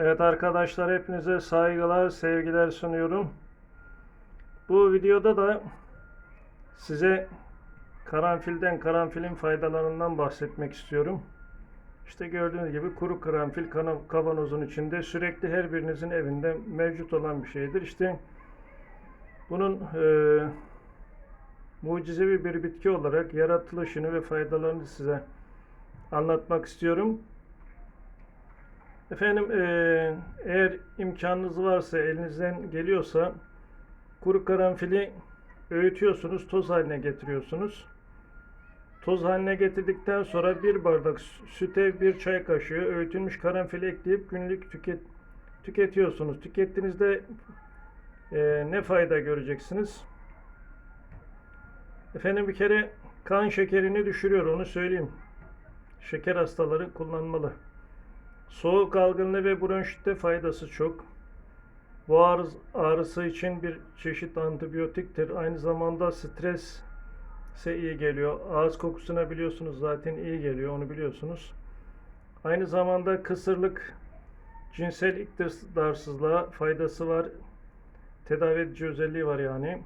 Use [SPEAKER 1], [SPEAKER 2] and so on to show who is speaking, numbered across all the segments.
[SPEAKER 1] Evet arkadaşlar hepinize saygılar, sevgiler sunuyorum. Bu videoda da size karanfilden, karanfilin faydalarından bahsetmek istiyorum. İşte gördüğünüz gibi kuru karanfil kavanozun içinde sürekli her birinizin evinde mevcut olan bir şeydir. İşte bunun e, mucizevi bir bitki olarak yaratılışını ve faydalarını size anlatmak istiyorum. Efendim eee, eğer imkanınız varsa elinizden geliyorsa kuru karanfili öğütüyorsunuz, toz haline getiriyorsunuz. Toz haline getirdikten sonra bir bardak sü- süte bir çay kaşığı öğütülmüş karanfili ekleyip günlük tüket tüketiyorsunuz. Tükettiğinizde eee, ne fayda göreceksiniz? Efendim bir kere kan şekerini düşürüyor onu söyleyeyim. Şeker hastaları kullanmalı. Soğuk algınlığı ve bronşitte faydası çok. Boğaz ağrısı için bir çeşit antibiyotiktir. Aynı zamanda stres ise iyi geliyor. Ağız kokusuna biliyorsunuz zaten iyi geliyor, onu biliyorsunuz. Aynı zamanda kısırlık, cinsel iktidarsızlığa faydası var. Tedavi edici özelliği var yani.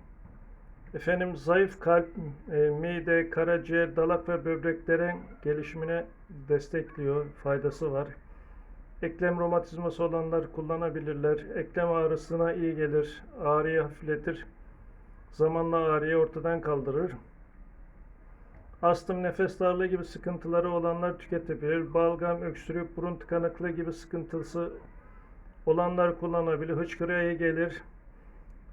[SPEAKER 1] Efendim zayıf kalp, e, mide, karaciğer, dalak ve böbreklerin gelişimine destekliyor, faydası var. Eklem romatizması olanlar kullanabilirler. Eklem ağrısına iyi gelir, ağrıyı hafifletir. Zamanla ağrıyı ortadan kaldırır. Astım, nefes darlığı gibi sıkıntıları olanlar tüketebilir. Balgam, öksürük, burun tıkanıklığı gibi sıkıntısı olanlar kullanabilir. Hıçkırığa iyi gelir.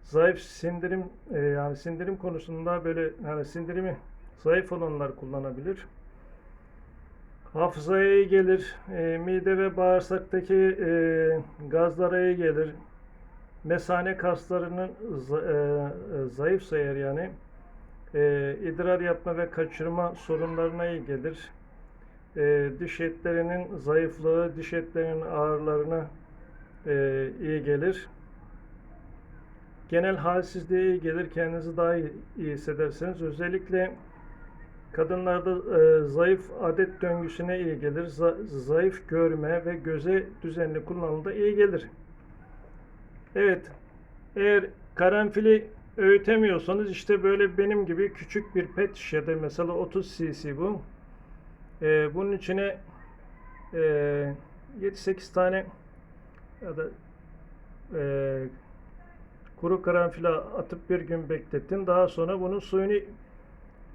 [SPEAKER 1] Zayıf sindirim e, yani sindirim konusunda böyle yani sindirimi zayıf olanlar kullanabilir. Hafızaya iyi gelir. E, mide ve bağırsaktaki e, gazlara iyi gelir. Mesane kaslarının e, zayıfsa eğer yani e, idrar yapma ve kaçırma sorunlarına iyi gelir. E, diş etlerinin zayıflığı, diş etlerinin ağrılarına e, iyi gelir. Genel halsizliğe iyi gelir. Kendinizi daha iyi, iyi hissedersiniz. Özellikle Kadınlarda e, zayıf adet döngüsüne iyi gelir. Za- zayıf görme ve göze düzenli kullanımda iyi gelir. Evet. Eğer karanfili öğütemiyorsanız işte böyle benim gibi küçük bir pet şişede mesela 30 cc bu. E, bunun içine e, 7-8 tane ya da e, kuru karanfili atıp bir gün beklettin. Daha sonra bunun suyunu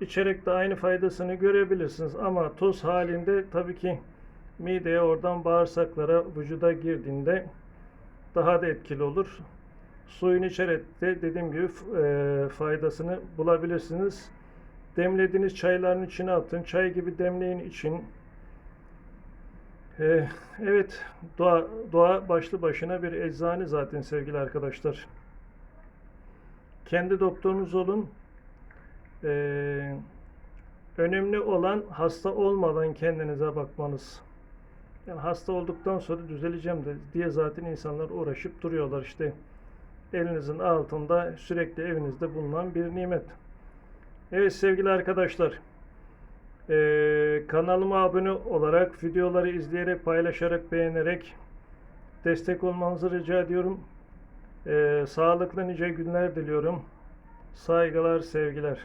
[SPEAKER 1] içerek de aynı faydasını görebilirsiniz. Ama toz halinde tabii ki mideye oradan bağırsaklara vücuda girdiğinde daha da etkili olur. Suyun içerek de dediğim gibi e, faydasını bulabilirsiniz. Demlediğiniz çayların içine atın. Çay gibi demleyin için. E, evet, doğa, doğa başlı başına bir eczane zaten sevgili arkadaşlar. Kendi doktorunuz olun. Ee, önemli olan hasta olmadan kendinize bakmanız. Yani hasta olduktan sonra düzeleceğim de diye zaten insanlar uğraşıp duruyorlar işte. Elinizin altında sürekli evinizde bulunan bir nimet. Evet sevgili arkadaşlar. ee, kanalıma abone olarak, videoları izleyerek, paylaşarak, beğenerek destek olmanızı rica ediyorum. Ee, sağlıklı nice günler diliyorum. Saygılar, sevgiler.